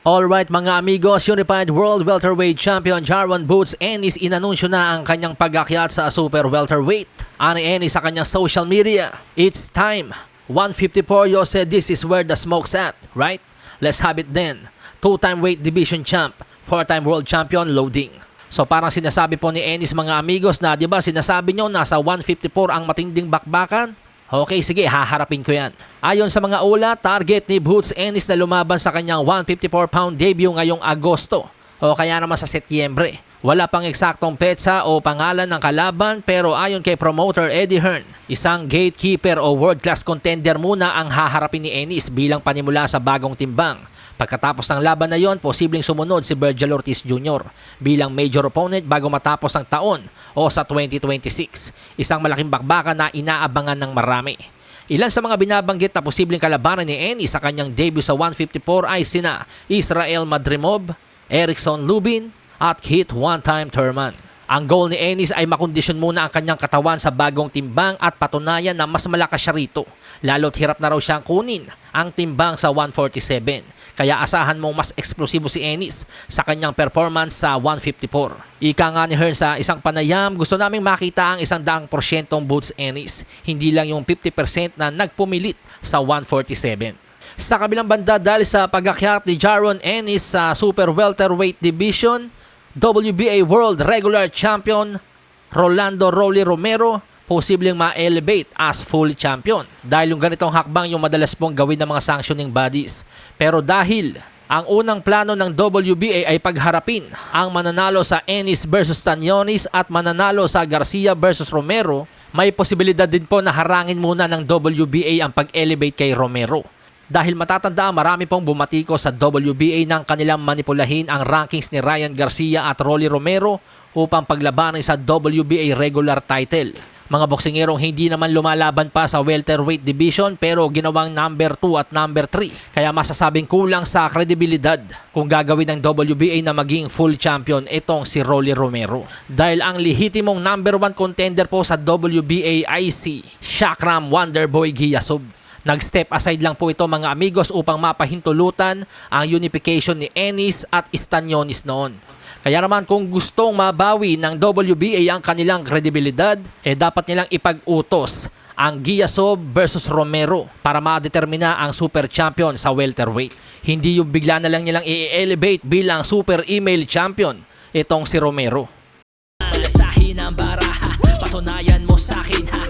Alright mga amigos, Unified World Welterweight Champion Jarwan Boots Ennis inanunsyo na ang kanyang pag-akyat sa Super Welterweight. Ani Ennis sa kanyang social media, It's time. 154 yo said this is where the smoke's at, right? Let's have it then. Two-time weight division champ, four-time world champion loading. So parang sinasabi po ni Ennis mga amigos na 'di ba sinasabi nyo nasa 154 ang matinding bakbakan? Okay, sige, haharapin ko yan. Ayon sa mga ulat, target ni Boots Ennis na lumaban sa kanyang 154-pound debut ngayong Agosto o kaya naman sa Setyembre. Wala pang eksaktong petsa o pangalan ng kalaban pero ayon kay promoter Eddie Hearn, isang gatekeeper o world-class contender muna ang haharapin ni Ennis bilang panimula sa bagong timbang. Pagkatapos ng laban na yon, posibleng sumunod si Virgil Ortiz Jr. bilang major opponent bago matapos ang taon o sa 2026. Isang malaking bakbakan na inaabangan ng marami. Ilan sa mga binabanggit na posibleng kalabanan ni Ennis sa kanyang debut sa 154 ay sina Israel Madrimov, Erickson Lubin at Kit One-Time Thurman. Ang goal ni Ennis ay makondisyon muna ang kanyang katawan sa bagong timbang at patunayan na mas malakas siya rito. Lalo't hirap na raw siyang kunin ang timbang sa 147. Kaya asahan mong mas eksplosibo si Ennis sa kanyang performance sa 154. Ika nga ni Hearn sa isang panayam, gusto naming makita ang isang daang porsyentong boots Ennis. Hindi lang yung 50% na nagpumilit sa 147. Sa kabilang banda dahil sa pagakyat ni Jaron Ennis sa Super Welterweight Division, WBA World Regular Champion Rolando Rolly Romero posibleng ma-elevate as full champion dahil yung ganitong hakbang yung madalas pong gawin ng mga sanctioning bodies. Pero dahil ang unang plano ng WBA ay pagharapin ang mananalo sa Ennis versus Tanyonis at mananalo sa Garcia versus Romero, may posibilidad din po na harangin muna ng WBA ang pag-elevate kay Romero. Dahil matatanda marami pong bumatiko sa WBA ng kanilang manipulahin ang rankings ni Ryan Garcia at Rolly Romero upang paglabanan sa WBA regular title. Mga boksingerong hindi naman lumalaban pa sa welterweight division pero ginawang number 2 at number 3. Kaya masasabing kulang sa kredibilidad kung gagawin ng WBA na maging full champion itong si Rolly Romero. Dahil ang lihitimong number 1 contender po sa WBA ay si Shakram Wonderboy Giyasub. Nag-step aside lang po ito mga amigos upang mapahintulutan ang unification ni Ennis at Estanyonis noon. Kaya naman kung gustong mabawi ng WBA ang kanilang kredibilidad, eh dapat nilang ipag-utos ang Giasob versus Romero para madetermina ang super champion sa welterweight. Hindi yung bigla na lang nilang i-elevate bilang super email champion itong si Romero. Sa hinang baraha, patunayan mo sa akin ha,